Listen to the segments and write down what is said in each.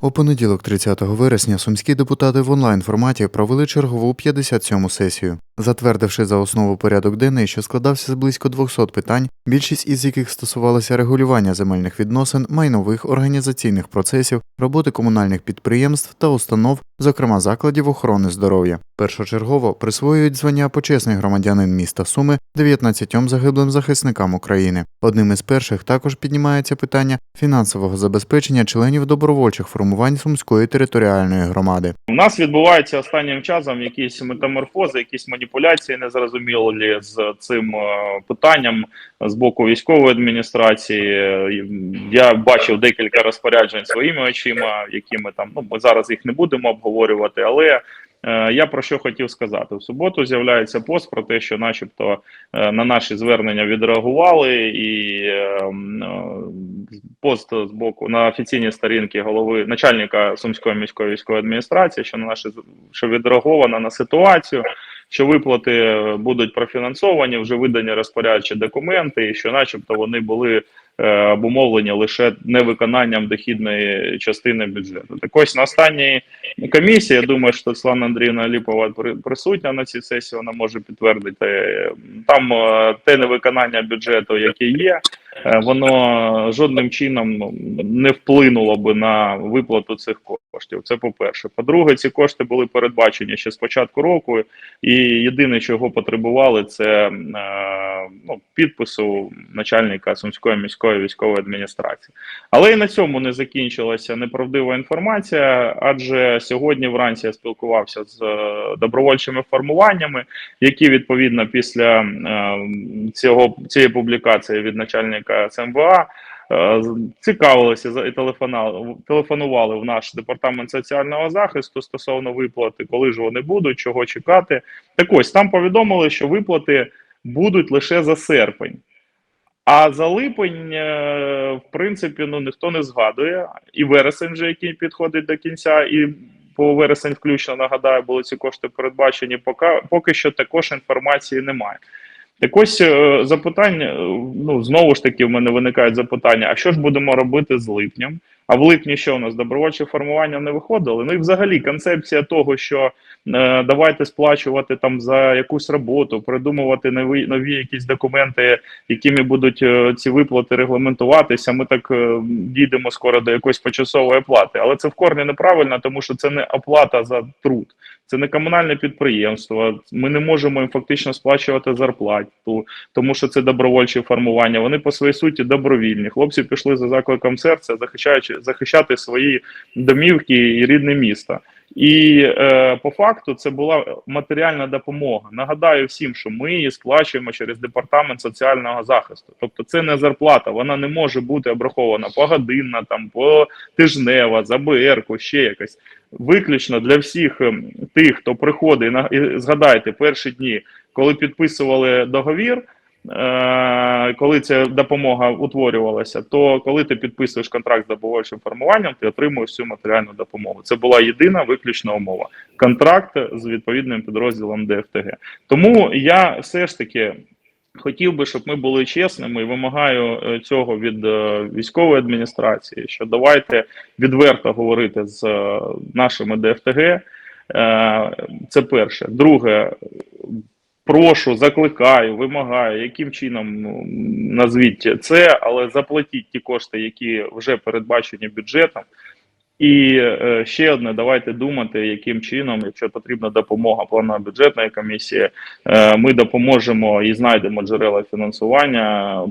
У понеділок, 30 вересня, сумські депутати в онлайн форматі провели чергову 57-му сесію, затвердивши за основу порядок денний, що складався з близько 200 питань, більшість із яких стосувалася регулювання земельних відносин, майнових організаційних процесів, роботи комунальних підприємств та установ, зокрема закладів охорони здоров'я. Першочергово присвоюють звання почесний громадянин міста Суми 19 загиблим захисникам України. Одним із перших також піднімається питання фінансового забезпечення членів добровольчих формувань Сумської територіальної громади. У нас відбуваються останнім часом якісь метаморфози, якісь маніпуляції незрозумілі з цим е, питанням з боку військової адміністрації. Я бачив декілька розпоряджень своїми очима, які ми там ну ми зараз їх не будемо обговорювати, але. е, Я про що хотів сказати в суботу. З'являється пост про те, що, начебто, е, на наші звернення відреагували, і пост з боку на офіційній сторінці голови начальника Сумської міської військової адміністрації, що на наші що відреаговано на ситуацію, що виплати будуть профінансовані, вже видані розпорядчі документи, і що, начебто, вони були е, обумовлені лише невиконанням дохідної частини бюджету. Так ось на останній комісії, я думаю, що Світлана Андріївна Ліпова при- присутня на цій сесії, вона може підтвердити. Там е, те невиконання бюджету, яке є, е, воно жодним чином не вплинуло би на виплату цих коштів. Це по-перше. По-друге, ці кошти були передбачені ще з початку року, і єдине, чого потребували, це е, ну, підпису начальника Сумської міської військової адміністрації. Але і на цьому не закінчилася неправдива інформація, адже сьогодні вранці я спілкувався з е, добровольчими формуваннями, які відповідно після е, цього цієї публікації від начальника СМВА е, цікавилися і телефонували, телефонували в наш департамент соціального захисту стосовно виплати, коли ж вони будуть, чого чекати. Так ось там повідомили, що виплати будуть лише за серпень. А за липень, е, в принципі, ну ніхто не згадує. І вересень, вже який підходить до кінця, і по вересень включно нагадаю, були ці кошти передбачені. Поки, поки що також інформації немає. Так ось е, запитання, е, ну знову ж таки, в мене виникають запитання: а що ж будемо робити з липнем? А в липні що у нас добровольче формування не виходили? Ну і взагалі концепція того, що е, давайте сплачувати там за якусь роботу, придумувати нові нові якісь документи, якими будуть е, ці виплати регламентуватися. Ми так е, дійдемо скоро до якоїсь почасової оплати, але це в корні неправильно, тому що це не оплата за труд. Це не комунальне підприємство. Ми не можемо їм фактично сплачувати зарплату, тому що це добровольчі формування. Вони по своїй суті добровільні. Хлопці пішли за закликом серця, захищаючи захищати свої домівки і рідне місто. І е, по факту це була матеріальна допомога. Нагадаю всім, що ми її сплачуємо через департамент соціального захисту. Тобто, це не зарплата, вона не може бути обрахована погодинна, там по тижнева, за БР, ще якась. Виключно для всіх ем, тих, хто приходить і згадайте перші дні, коли підписували договір. Е, Коли ця допомога утворювалася, то коли ти підписуєш контракт з добровольчим формуванням, ти отримуєш цю матеріальну допомогу. Це була єдина виключна умова. Контракт з відповідним підрозділом ДФТГ. Тому я все ж таки хотів би, щоб ми були чесними і вимагаю е, цього від е, військової адміністрації, що давайте відверто говорити з нашими ДФТГ. Це перше. Друге, прошу, закликаю, вимагаю, яким чином ну, назвіть це, але заплатіть ті кошти, які вже передбачені бюджетом. І е, ще одне, давайте думати, яким чином, якщо потрібна допомога планової бюджетної комісії, е, ми допоможемо і знайдемо джерела фінансування,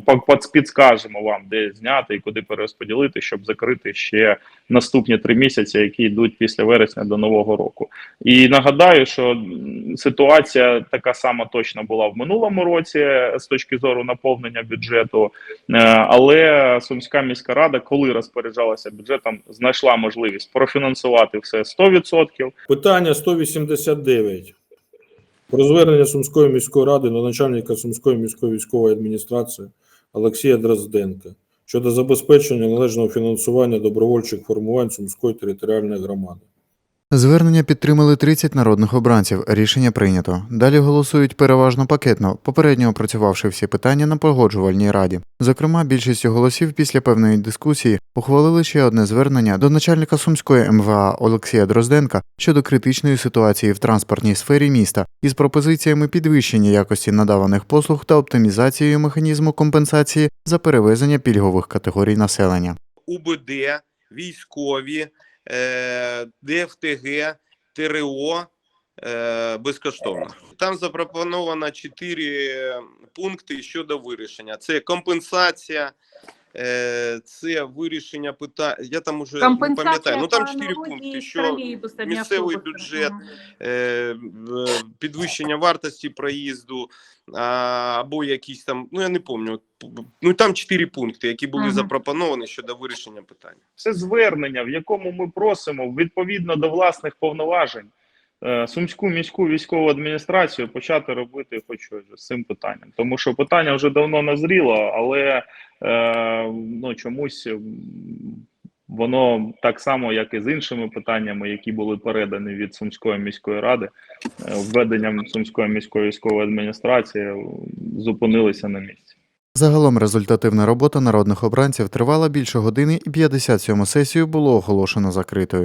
підскажемо вам, де зняти і куди перерозподілити, щоб закрити ще наступні три місяці, які йдуть після вересня до нового року. І нагадаю, що ситуація така сама точно була в минулому році з точки зору наповнення бюджету. Е, Але Сумська міська рада, коли розпоряджалася бюджетом, знайшла можливість профінансувати все 100%. Питання 189. Про звернення Сумської міської ради до начальника Сумської міської військової адміністрації Олексія Дрозденка щодо забезпечення належного фінансування добровольчих формувань Сумської територіальної громади. Звернення підтримали 30 народних обранців. Рішення прийнято. Далі голосують переважно пакетно, попередньо опрацювавши всі питання на погоджувальній раді. Зокрема, більшістю голосів після певної дискусії ухвалили ще одне звернення до начальника сумської МВА Олексія Дрозденка щодо критичної ситуації в транспортній сфері міста із пропозиціями підвищення якості надаваних послуг та оптимізацією механізму компенсації за перевезення пільгових категорій населення. УБД, військові, е, ДФТГ, ТРО е, безкоштовно. Там запропоновано чотири пункти щодо вирішення: це компенсація. е, Це вирішення питань. Я там уже не пам'ятаю. Ну там чотири пункти. Що місцевий бюджет, е, підвищення вартості проїзду або якісь там, ну я не пам'ятаю. Ну там чотири пункти, які були Ага. запропоновані щодо вирішення питання. Це звернення, в якому ми просимо відповідно до власних повноважень е, Сумську міську військову адміністрацію почати робити хоч щось з цим питанням. Тому що питання вже давно назріло, але е, ну, чомусь воно так само, як і з іншими питаннями, які були передані від Сумської міської ради, е, введенням Сумської міської військової адміністрації е, зупинилися на місці. Загалом результативна робота народних обранців тривала більше години і 57 сесію було оголошено закритою.